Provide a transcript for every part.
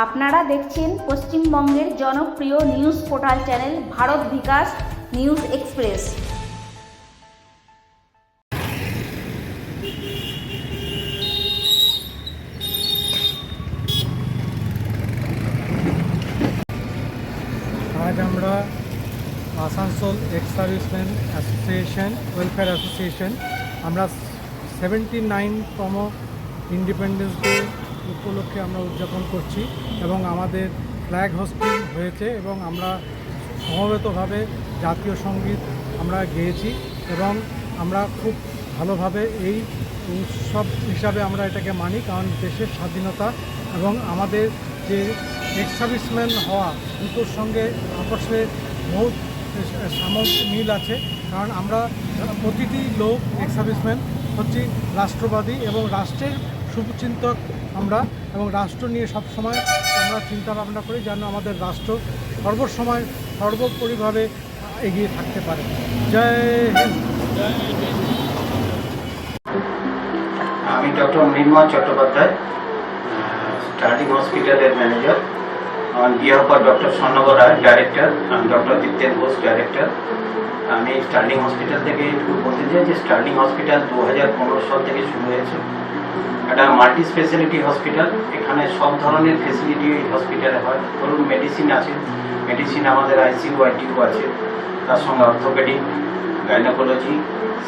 আপনারা দেখছেন পশ্চিমবঙ্গের জনপ্রিয় news portal channel Bharat Bikash news express. আজ আমরা Asansol ex serviceman association welfare association আমরা সেভেন্টি নাইনতম ইন্ডিপেন্ডেন্স ডে উপলক্ষে আমরা উদযাপন করছি এবং আমাদের ফ্ল্যাগ হোস্টিং হয়েছে এবং আমরা সমবেতভাবে জাতীয় সংগীত আমরা গেয়েছি এবং আমরা খুব ভালোভাবে এই উৎসব হিসাবে আমরা এটাকে মানি কারণ দেশের স্বাধীনতা এবং আমাদের যে এক্স হওয়া দুটোর সঙ্গে আপসে বহুত সামক মিল আছে। কারণ আমরা প্রতিটি লোক এক্স হচ্ছি রাষ্ট্রবাদী এবং রাষ্ট্রের শুভচিন্তক আমরা এবং রাষ্ট্র নিয়ে সবসময় আমরা চিন্তা ভাবনা করি যেন আমাদের রাষ্ট্র সর্বসময় সর্বোপরিভাবে এগিয়ে থাকতে পারে। জয় আমি ডক্টর মৃন্ময় চট্টোপাধ্যায়, স্টার্টিং হসপিটালের manager. Behalf of doctor Swarnabar Roy director doctor Dipten Ghosh director. আমি স্টার্লিং হসপিটাল থেকে একটু বলতে চাই যে স্টার্লিং হসপিটাল দু হাজার পনেরো সাল থেকে শুরু হয়েছে। একটা মাল্টি স্পেশালিটি হসপিটাল। এখানে সব ধরনের ফেসিলিটি এই হসপিটালে হয়। ধরুন মেডিসিন আছে। মেডিসিন আমাদের আইসিইউ আইটিউ আছে। তার সঙ্গে orthopaedic gynaecology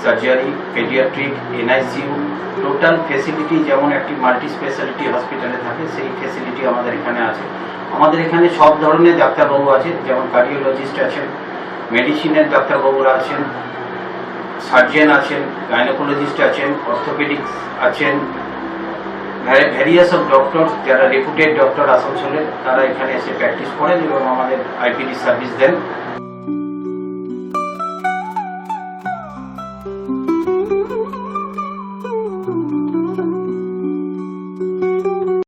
surgery paediatric NICU total facility যেমন একটি মাল্টি স্পেশালিটি হসপিটালে থাকে, সেই ফেসিলিটি আমাদের এখানে আছে। আমাদের এখানে সব ধরনের ডাক্তারবাবু আছে। যেমন কার্ডিওলজিস্ট আছেন মেডিসিনের ডাক্তারবাবুরা আছেন, সার্জেন আছেন গাইনোকোলজিস্ট আছেন অর্থোপেডিক্স আছেন ভ্যারিয়াস অফ ডক্টর যারা রেপুটেড ডক্টর আসানসোলে, তারা এখানে এসে প্র্যাকটিস করেন এবং আমাদের আইপিডি সার্ভিস দেন।